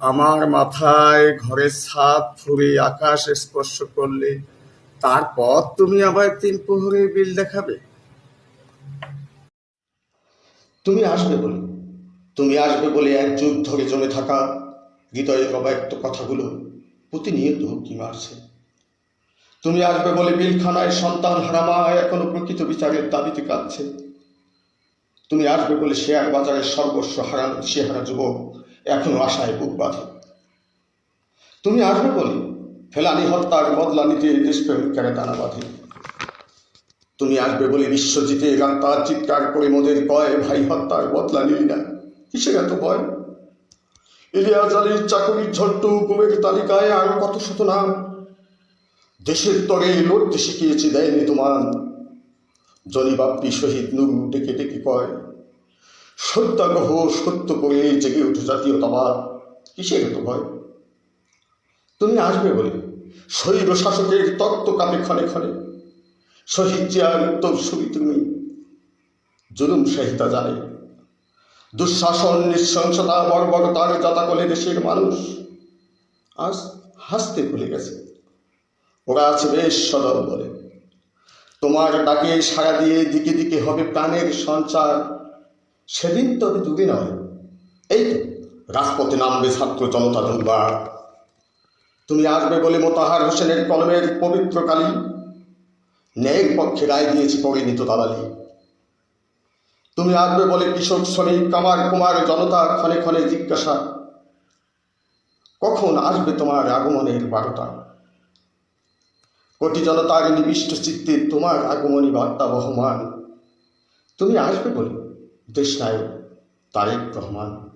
আমার মাথায় ঘরের ছাদ ফুরে আকাশ স্পর্শ করলে, তারপর তুমি আবার তিন প্রহরের বিল দেখাবে। তুমি আসবে বলে, তুমি আসবে বলে এক যুগ ধরে জমে থাকা হৃদয়ের অব্যক্ত কথাগুলো প্রতিনিয়ত হুকি মারছে? তুমি আসবে বলে বিলখানায় সন্তান হারামা এখনও প্রকৃত বিচারের দাবিতে কাঁদছে। তুমি আসবে বলে শেয়ার বাজারের সর্বস্ব হারানো দিশেহারা যুবক এখনও আশায় বুক বাঁধে। তুমি আসবে বলে? ফেলানি হত্যার বদলা নিতে দেশপ্রেমিকেরা দানা বাঁধে? তুমি আসবে বলে বিশ্বজিতে গান্তার চিৎকার করে মোদের কয়, ভাই, হত্যার বদলা নিলি না। কিসের এত ভয়? ইলিয়াস আলীর চাকরির ঝন্টু গুমের তালিকায় আর কত শত নাম। দেশের তরে লড়তে শিখিয়েছে দেয়নি তোমার। জনিবাপ্পি শহীদ নুরু ডেকে ডেকে কয় সত্যাগ্রহ, সত্য করে জেগে উঠে জাতীয়তাবাদ। কিসের এত ভয়? তুমি আসবে বলে শৈব শাসকের তত্ত্ব কাপে ক্ষণে ক্ষণে। শহীদ জিয়ার উত্তর সুবি তুমি। জুলুম সাহিতা জানে। দুঃশাসন, নৃশংসতা, বর্বরতার যাতাকলে দেশের মানুষ আজ হাসতে ভুলে গেছে। ওরা আছে বেশ সদল বলে। তোমার ডাকে সাড়া দিয়ে দিকে দিকে হবে প্রাণের সঞ্চার। সেদিন তবে দূরে নয়। এই তো রাজপথে নামবে ছাত্র জনতা দুর্বার তুমি আসবে বলে মোতাহার হোসেনের কলমের পবিত্র কালী। ন্যায়ের পক্ষে রায় দিয়েছি পরিণীত দালালি। তুমি আসবে বলে কৃষক শ্রমিক, কামার কুমার, জনতা ক্ষণে ক্ষণে জিজ্ঞাসা। কখন আসবে তোমার আগমনের বারোটা? কোটি জনতার নিবিষ্ট চিত্তে তোমার আগমনী বার্তা বহমান। তুমি আসবে বলে देशनायक तारिक रहमान।